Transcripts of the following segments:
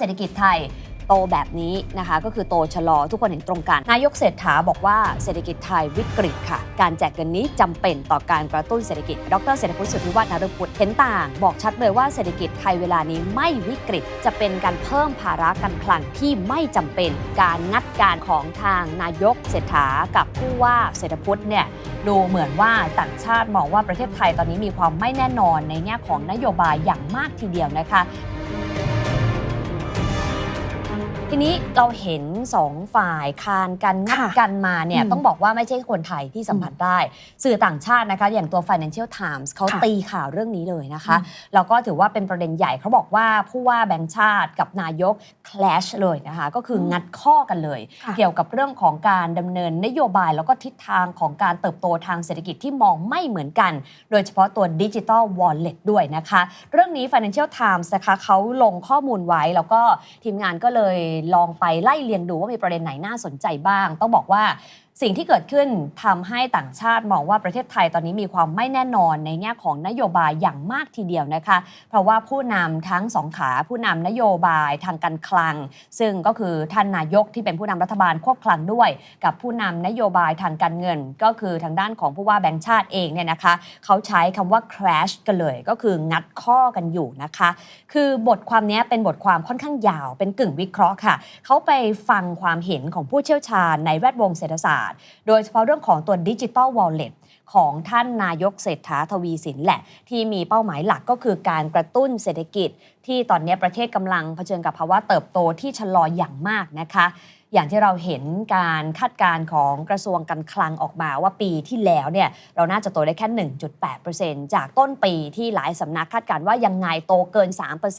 เศรษฐกิจไทยโตแบบนี้นะคะ ก็คือโตชะลอทุกคนเห็นตรงกัน นายกเศรษฐาบอกว่าเศรษฐกิจไทยวิกฤตค่ะ การแจกเงินนี้จำเป็นต่อการกระตุ้นเศรษฐกิจ ดรเศรษฐพุทธสุทธิวัฒน์นฤพุทธเห็นต่าง บอกชัดเลยว่าเศรษฐกิจไทยเวลานี้ไม่วิกฤต จะเป็นการเพิ่มภาระการคลังที่ไม่จำเป็น การงัดการของทางนายกเศรษฐากับผู้ว่าเศรษฐพุทธเนี่ยดูเหมือนว่าต่างชาติมองว่าประเทศไทยตอนนี้มีความไม่แน่นอนในแง่ของนโยบายอย่างมากทีเดียวนะคะ ทีนี้เราเห็นสองฝ่ายคานกันงัดค่ะกันมาเนี่ยอืมต้องบอกว่าไม่ใช่คนไทยที่สัมผัสได้ สื่อต่างชาตินะคะ อย่างตัว Financial Times เขาค่ะตีข่าวเรื่องนี้เลยนะคะอืมแล้วก็ถือว่าเป็นประเด็นใหญ่เขาบอกว่าผู้ว่าแบงค์ชาติกับนายก clash เลยนะคะ ก็คืองัดข้อกันเลยค่ะเกี่ยวกับเรื่องของการดำเนินนโยบายแล้วก็ทิศทางของการเติบโตทางเศรษฐกิจที่มองไม่เหมือนกัน โดยเฉพาะตัวดิจิ t a ลวอลเล็ตด้วยนะคะ เรื่องนี้ Financial Times นะคะเขาลงข้อมูลไว้แล้วก็ทีมงานก็เลยลองไปไล่เรียงดูว่ามีประเด็นไหนน่าสนใจบ้าง ต้องบอกว่า สิ่งที่เกิดขึ้นทำให้ต่างชาติมองว่าประเทศไทยตอนนี้มีความไม่แน่นอนในแง่ของนโยบายอย่างมากทีเดียวนะคะ เพราะว่าผู้นำทั้งสองขาผู้นำนโยบายทางการคลัง ซึ่งก็คือท่านนายกที่เป็นผู้นำรัฐบาลควบคลังด้วย กับผู้นำนโยบายทางการเงิน ก็คือทางด้านของผู้ว่าแบงค์ชาติเองเนี่ยนะคะ เขาใช้คำว่า crash กันเลย ก็คืองัดข้อกันอยู่นะคะ คือบทความนี้เป็นบทความค่อนข้างยาว เป็นกึ่งวิเคราะห์ค่ะ เขาไปฟังความเห็นของผู้เชี่ยวชาญในแวดวงเศรษฐศาสตร์โดยเฉพาะเรื่องของตัวดิจิตอลวอลเล็ตของท่านนายกเศรษฐาทวีสินแหละ ที่มีเป้าหมายหลักก็คือการกระตุ้นเศรษฐกิจ ที่ตอนนี้ประเทศกำลังเผชิญกับภาวะเติบโตที่ชะลออย่างมากนะคะ อย่างที่เราเห็นการคาดการณ์ของกระทรวงการคลังออกมาว่าปีที่แล้วเนี่ยเราน่าจะโตได้แค่ 1.8%จากต้นปีที่หลายสำนักคาดการณ์ว่ายังไงโตเกิน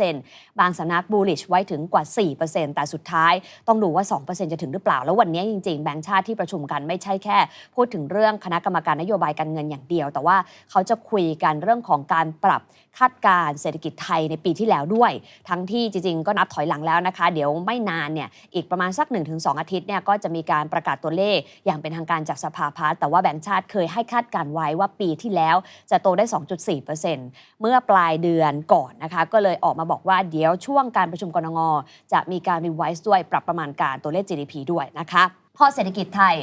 3%บางสำนักบูลลิชไว้ถึงกว่า 4%แต่สุดท้ายต้องดูว่า 2%จะถึงหรือเปล่า แล้ววันนี้จริงๆ แบงก์ชาติที่ประชุมกันไม่ใช่แค่ พูดถึงเรื่องคณะกรรมการนโยบายการเงินอย่างเดียว แต่ว่าเขาจะคุยกันเรื่องของการปรับคาดการณ์เศรษฐกิจไทยในปีที่แล้วด้วย ทั้งที่จริงๆ ก็นับถอยหลังแล้วนะคะ เดี๋ยวไม่นานเนี่ยอีกประมาณสัก1-2อาทิตย์เนี่ยก็จะมีการประกาศตัวเลขอย่างเป็นทางการจากสภาพัฒน์แต่ว่าแบงก์ชาติเคยให้คาดการไว้ว่าปีที่แล้วจะโตได้ 2.4%เมื่อปลายเดือนก่อนนะคะ ก็เลยออกมาบอกว่าเดี๋ยวช่วงการประชุมกรงงจะมีการรีไวซ์ด้วยปรับประมาณการตัวเลข GDP ด้วยนะคะพอเศรษฐกิจไทย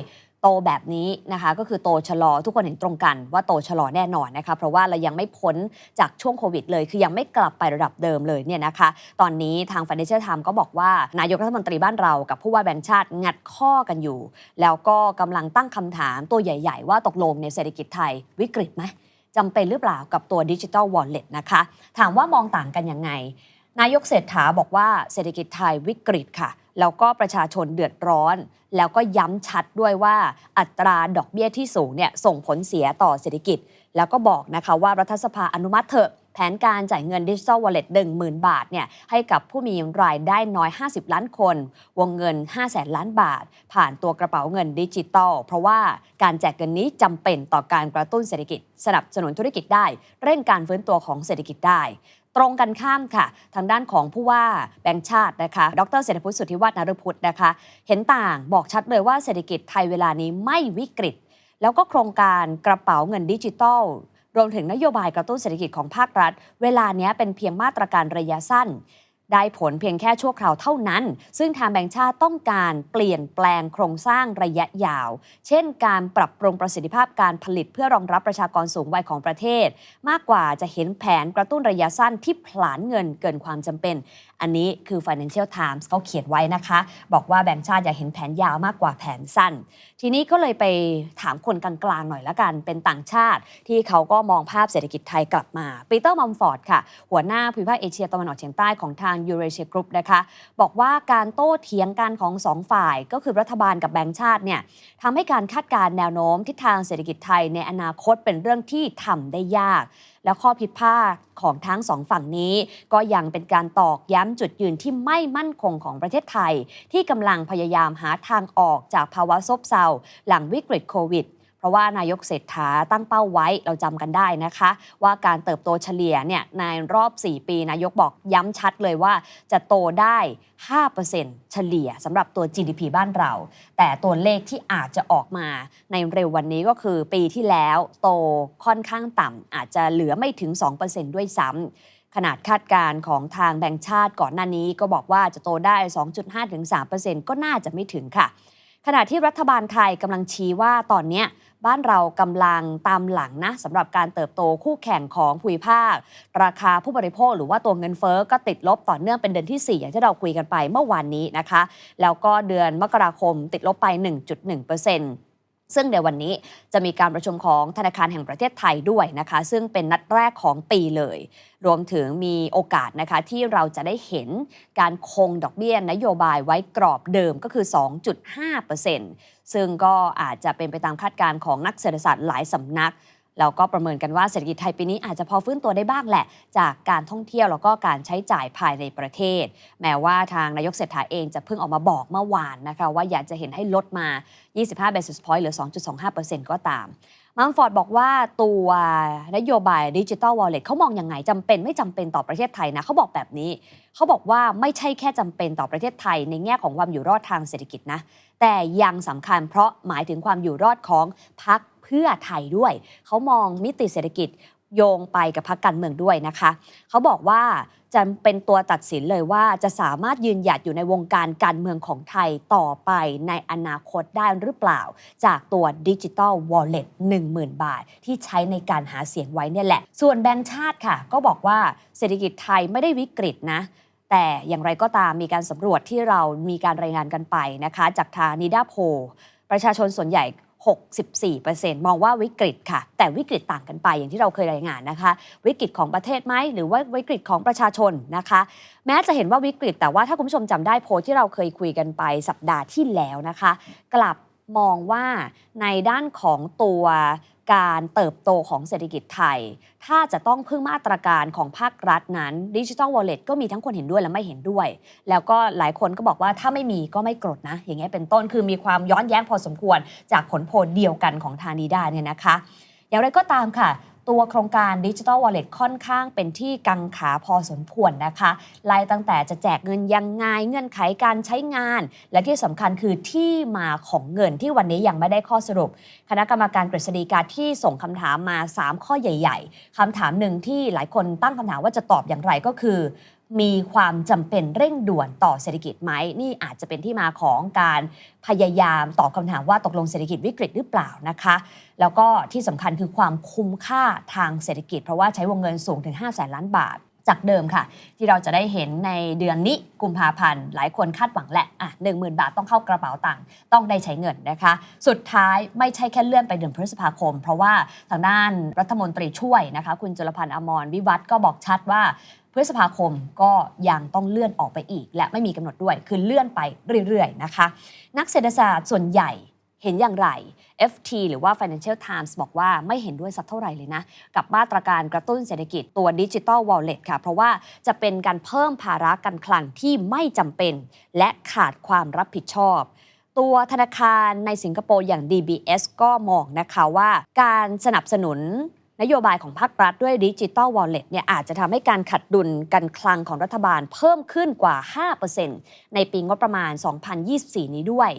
โตแบบนี้นะคะก็คือโตชะลอทุกคนเห็นตรงกันว่าโตชะลอแน่นอนนะคะเพราะว่าเรายังไม่พ้นจากช่วงโควิดเลยคือยังไม่กลับไประดับเดิมเลยเนี่ยนะคะ ตอนนี้ทาง Financial Times ก็บอกว่านายกรัฐมนตรีบ้านเรา กับผู้ว่าแบงค์ชาติงัดข้อกันอยู่ แล้วก็กำลังตั้งคำถามตัวใหญ่ ๆ ว่าตกลงในเศรษฐกิจไทยวิกฤตไหมจำเป็นหรือเปล่ากับตัวดิจิ t a ลวอลเล็ตนะคะ ถามว่ามองต่างกันยังไง นายกเศรษฐาบอกว่าเศรษฐกิจไทยวิกฤตค่ะ แล้วก็ประชาชนเดือดร้อน แล้วก็ย้ำชัดด้วยว่าอัตราดอกเบี้ยที่สูงเนี่ยส่งผลเสียต่อเศรษฐกิจ แล้วก็บอกนะคะว่ารัฐสภาอนุมัติเถอะแผนการจ่ายเงินดิจิทัลวอลเล็ต10,000บาทเนี่ยให้กับผู้มีรายได้น้อย 50 ล้านคน วงเงิน 5 0 0แสนล้านบาท ผ่านตัวกระเป๋าเงินดิจิตอลเพราะว่าการแจกเงินนี้จำเป็นต่อการกระตุ้นเศรษฐกิจ สนับสนุนธุรกิจได้ เร่งการฟื้นตัวของเศรษฐกิจได้ ตรงกันข้ามค่ะ ทางด้านของผู้ว่าแบงค์ชาตินะคะ ดรเศรษฐพุทธสุทธิวัฒนารพุทธนะคะ เห็นต่างบอกชัดเลยว่าเศรษฐกิจไทยเวลานี้ไม่วิกฤต แล้วก็โครงการกระเป๋าเงินดิจิตอลรวมถึงนโยบายกระตุ้นเศรษฐกิจของภาครัฐ เวลานี้เป็นเพียงมาตรการระยะสั้น ได้ผลเพียงแค่ชั่วคราวเท่านั้น ซึ่งทางแบงค์ชาติต้องการเปลี่ยนแปลงโครงสร้างระยะยาว เช่น การปรับปรุงประสิทธิภาพการผลิตเพื่อรองรับประชากรสูงวัยของประเทศ มากกว่าจะเห็นแผนกระตุ้นระยะสั้นที่ผลาญเงินเกินความจำเป็นอันนี้คือ Financial Times เขาเขียนไว้นะคะ บอกว่าแบงค์ชาติอยากเห็นแผนยาวมากกว่าแผนสั้น ทีนี้ก็เลยไปถามคนกลางๆหน่อยละกัน เป็นต่างชาติที่เขาก็มองภาพเศรษฐกิจไทยกลับมาปีเตอร์มัมฟอร์ดค่ะ หัวหน้าภูมิภาคเอเชียตะวันออกเฉียงใต้ของทาง Eurasia Group นะคะบอกว่าการโต้เถียงกันของสองฝ่าย ก็คือรัฐบาลกับแบงค์ชาติเนี่ยทำให้การคาดการณ์แนวโน้มทิศทางเศรษฐกิจไทยในอนาคตเป็นเรื่องที่ทำได้ยากและข้อผิดพลาดของทั้งสองฝั่งนี้ ก็ยังเป็นการตอกย้ำจุดยืนที่ไม่มั่นคงของประเทศไทย ที่กำลังพยายามหาทางออกจากภาวะซบเซาหลังวิกฤตโควิด เพราะว่านายกเศรษฐาตั้งเป้าไว้เราจำกันได้นะคะ ว่าการเติบโตเฉลี่ยเนี่ยในรอบ 4 ปีนายกบอกย้ำชัดเลยว่าจะโตได้ 5%เฉลี่ยสำหรับตัว GDP บ้านเรา แต่ตัวเลขที่อาจจะออกมาในเร็ววันนี้ก็คือปีที่แล้วโตค่อนข้างต่ำอาจจะเหลือไม่ถึง 2%ด้วยซ้ำขนาดคาดการณ์ของทางแบงก์ชาติก่อนหน้านี้ก็บอกว่าจะโตได้ 2.5-3%ก็น่าจะไม่ถึงค่ะ ขณะที่รัฐบาลไทยกำลังชี้ว่าตอนนี้บ้านเรากำลังตามหลังนะสำหรับการเติบโตคู่แข่งของภูมิภาค ราคาผู้บริโภคหรือว่าตัวเงินเฟ้อก็ติดลบต่อเนื่องเป็นเดือนที่ 4 อย่างที่เราคุยกันไปเมื่อวานนี้นะคะ แล้วก็เดือนมกราคมติดลบไป 1.1% ซึ่งในวันนี้จะมีการประชุมของธนาคารแห่งประเทศไทยด้วยนะคะ ซึ่งเป็นนัดแรกของปีเลย รวมถึงมีโอกาสนะคะที่เราจะได้เห็นการคงดอกเบี้ยนโยบายไว้กรอบเดิมก็คือ 2.5%ซึ่งก็อาจจะเป็นไปตามคาดการณ์ของนักเศรษฐศาสตร์หลายสำนัก แล้วก็ประเมินกันว่าเศรษฐกิจไทยปีนี้อาจจะพอฟื้นตัวได้บ้างแหละ จากการท่องเที่ยวแล้วก็การใช้จ่ายภายในประเทศ แม้ว่าทางนายกเศรษฐาเองจะเพิ่งออกมาบอกเมื่อวานนะคะว่าอยากจะเห็นให้ลดมา 25 basis point หรือ 2.25%ก็ตามมัมฟอร์ดบอกว่าตัวนโยบายดิจิ t a ลวอลเล็ตเขามองยังไงจำเป็นไม่จำเป็นต่อประเทศไทยนะเขาบอกแบบนี้ เขาบอกว่าไม่ใช่แค่จำเป็นต่อประเทศไทย ในแง่ของความอยู่รอดทางเศรษฐกิจนะ แต่ยังสำคัญเพราะหมายถึงความอยู่รอดของพรรค พื่อไทยด้วย เขามองมิติเศรษฐกิจโยงไปกับพรรคการเมืองด้วยนะคะ เขาบอกว่าจะเป็นตัวตัดสินเลยว่าจะสามารถยืนหยัดอยู่ในวงการการเมืองของไทยต่อไปในอนาคตได้หรือเปล่า จากตัวดิจิ t a ลวอลเล็ต10,000 บาท ที่ใช้ในการหาเสียงไว้เนี่ยแหละ ส่วนแบงก์ชาติค่ะ ก็บอกว่าเศรษฐกิจไทยไม่ได้วิกฤตนะแต่อย่างไรก็ตามมีการสำรวจที่เรามีการรายงานกันไปนะคะ จากทางนิดาโพลประชาชนส่วนใหญ่ 64%มองว่าวิกฤตค่ะ แต่วิกฤตต่างกันไปอย่างที่เราเคยรายงานนะคะ วิกฤตของประเทศไหมหรือว่าวิกฤตของประชาชนนะคะ แม้จะเห็นว่าวิกฤต แต่ว่าถ้าคุณผู้ชมจำได้โพสที่เราเคยคุยกันไปสัปดาห์ที่แล้วนะคะ กลับ มองว่าในด้านของตัวการเติบโตของเศรษฐกิจไทย ถ้าจะต้องพึ่งมาตรการของภาครัฐนั้นดิจิ t a ลวอลเล็ตก็มีทั้งคนเห็นด้วยและไม่เห็นด้วย แล้วก็หลายคนก็บอกว่าถ้าไม่มีก็ไม่กรดนะ อย่างเงี้ยเป็นต้นคือมีความย้อนแย้งพอสมควรจากผลโพลเดียวกันของทางนีดาเนี่ยนะคะ อย่างไรก็ตามค่ะ ตัวโครงการดิจิ t a ลวอลเล็ตค่อนข้างเป็นที่กังขาพอสมควรนะคะไล่ตั้งแต่จะแจกเงินยังไงเงื่อนไขการใช้งาน และที่สำคัญคือที่มาของเงินที่วันนี้ยังไม่ได้ข้อสรุป คณะกรรมการกฤษฎีกาที่ส่งคำถามมา 3 ข้อใหญ่ ๆคำถามหนึ่งที่หลายคนตั้งคำถามว่าจะตอบอย่างไรก็คือ มีความจำเป็นเร่งด่วนต่อเศรษฐกิจไหมนี่อาจจะเป็นที่มาของการพยายามตอบคำถามว่าตกลงเศรษฐกิจวิกฤตหรือเปล่านะคะ แล้วก็ที่สำคัญคือความคุ้มค่าทางเศรษฐกิจ เพราะว่าใช้วงเงินสูงถึง 5 0 0แสนล้านบาทจากเดิมค่ะ ที่เราจะได้เห็นในเดือนนี้กุมภาพันธ์ หลายคนคาดหวังแหละอะหนึ่งหมื่นบาทต้องเข้ากระเป๋าตังค์ต้องได้ใช้เงินนะคะ สุดท้ายไม่ใช่แค่เลื่อนไปเดือนพฤษภาคม เพราะว่าทางด้านรัฐมนตรีช่วยนะคะ คุณจุลพันธ์อมรวิวัฒก็บอกชัดว่า พฤษภาคมก็ยังต้องเลื่อนออกไปอีก และไม่มีกำหนดด้วย คือเลื่อนไปเรื่อยๆนะคะ นักเศรษฐศาสตร์ส่วนใหญ่เห็นอย่างไร FT หรือว่า Financial Times บอกว่าไม่เห็นด้วยสักเท่าไหร่เลยนะ กับมาตรการกระตุ้นเศรษฐกิจตัว Digital Wallet ค่ะ เพราะว่าจะเป็นการเพิ่มภาระการคลังที่ไม่จำเป็น และขาดความรับผิดชอบ ตัวธนาคารในสิงคโปร์อย่าง DBS ก็มองนะคะว่า การสนับสนุน นโยบายของภาครัฐด้วยดิจิ t a ลวอลเล็ตเนี่ยอาจจะทำให้การขัดดุลการคลังของรัฐบาลเพิ่มขึ้นกว่า 5%ในปีงบประมาณ 2024 นี้ด้วย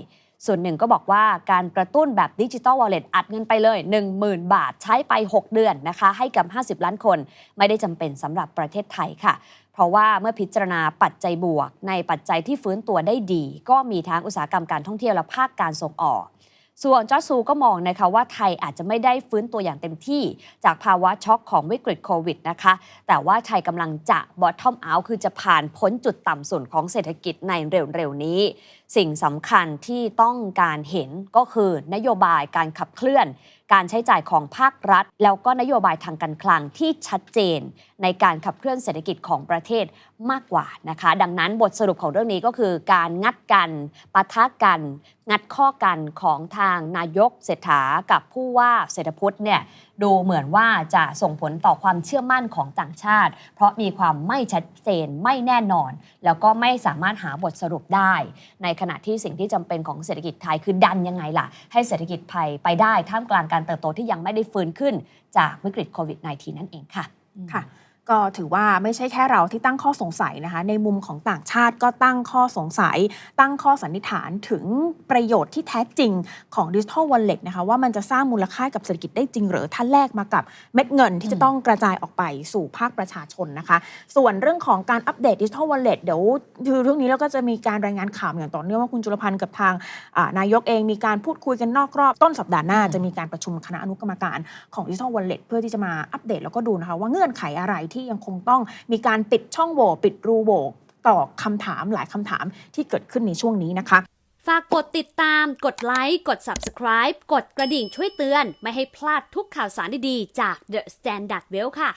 ส่วนหนึ่งก็บอกว่าการกระตุ้นแบบดิจิ t a ลวอลเล็ตอัดเงินไปเลย 10,000 บาทใช้ไป 6 เดือนนะคะ ให้กับ 50 ล้านคนไม่ได้จำเป็นสำหรับประเทศไทยค่ะเพราะว่าเมื่อพิจารณาปัจจัยบวก ในปัจจัยที่ฟื้นตัวได้ดี ก็มีทั้งอุตสาหกรรมการท่องเที่ยวและภาคการส่งออก ส่วนจอซูก็มองนะคะว่าไทยอาจจะไม่ได้ฟื้นตัวอย่างเต็มที่ จากภาวะช็อกของวิกฤตโควิดนะคะ แต่ว่าไทยกำลังจะ bottom out คือจะผ่านพ้นจุดต่ำสุดของเศรษฐกิจในเร็วๆนี้ สิ่งสำคัญที่ต้องการเห็นก็คือนโยบายการขับเคลื่อน การใช้จ่ายของภาครัฐ แล้วก็นโยบายทางการคลังที่ชัดเจน ในการขับเคลื่อนเศรษฐกิจของประเทศมากกว่านะคะ ดังนั้นบทสรุปของเรื่องนี้ก็คือการงัดกันปะทะกัน งัดข้อกันของทางนายกเศรษฐากับผู้ว่าเศรษฐพุทธเนี่ย ดูเหมือนว่าจะส่งผลต่อความเชื่อมั่นของต่างชาติ เพราะมีความไม่ชัดเจนไม่แน่นอน แล้วก็ไม่สามารถหาบทสรุปได้ ในขณะที่สิ่งที่จำเป็นของเศรษฐกิจไทยคือดันยังไงล่ะ ให้เศรษฐกิจไทยไปได้ท่ามกลางการเติบโตที่ยังไม่ได้ฟื้นขึ้นจากวิกฤตโควิด -19 นั่นเองค่ะค่ะ ก็ถือว่าไม่ใช่แค่เราที่ตั้งข้อสงสัยนะคะ ในมุมของต่างชาติก็ตั้งข้อสงสัย ตั้งข้อสันนิษฐานถึงประโยชน์ที่แท้จริงของดิจิทัลวอลเล็ตนะคะว่ามันจะสร้างมูลค่ากับเศรษฐกิจได้จริงหรือถ้าแลกมากับเม็ดเงินที่จะต้องกระจายออกไปสู่ภาคประชาชนนะคะ ส่วนเรื่องของการอัปเดตดิจิทัลวอลเล็ตเดี๋ยวคือเรื่องนี้เราก็จะมีการรายงานข่าวอย่างต่อเนื่องว่าคุณจุลพันธ์กับทางอ่านายกเองมีการพูดคุยกันนอกรอบต้นสัปดาห์หน้าจะมีการประชุมคณะอนุกรรมการของดิจิทัลวอลเล็ตเพื่อที่จะมาอัปเดตแล้วก็ดูนะคะว่าเงื่อนไขอะไรที่ยังคงต้องมีการปิดช่องโหว่ปิดรูโหว่ต่อคำถามหลายคำถามที่เกิดขึ้นในช่วงนี้นะคะ ฝากกดติดตาม กดไลค์ กด Subscribe กดกระดิ่งช่วยเตือน ไม่ให้พลาดทุกข่าวสารดีๆ จาก The Standard Well ค่ะ